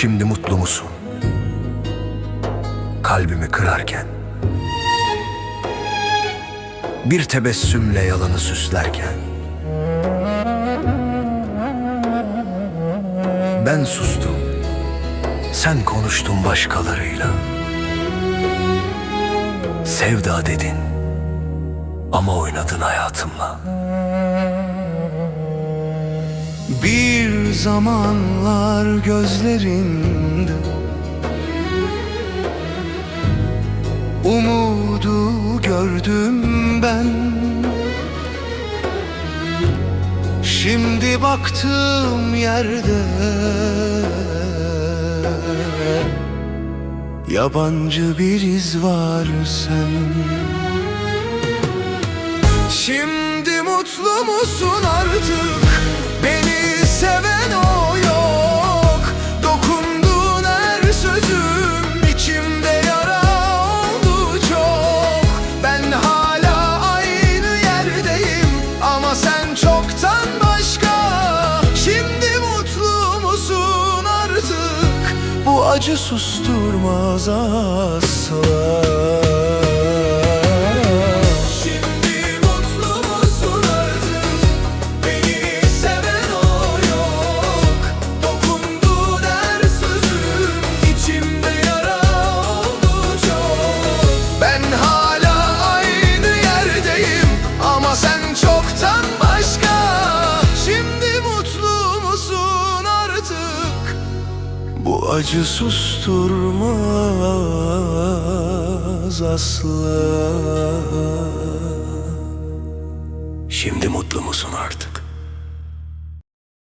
Şimdi mutlu musun? Kalbimi kırarken. Bir tebessümle yalanı süslerken. Ben sustum. Sen konuştun başkalarıyla. Sevda dedin. Ama oynadın hayatımla. Zamanlar gözlerinde. Umudu gördüm ben. Şimdi baktığım yerde Yabancı bir iz var sen Şimdi mutlu musun artık acı susturmaz asla Acı susturmaz asla Şimdi mutlu musun artık?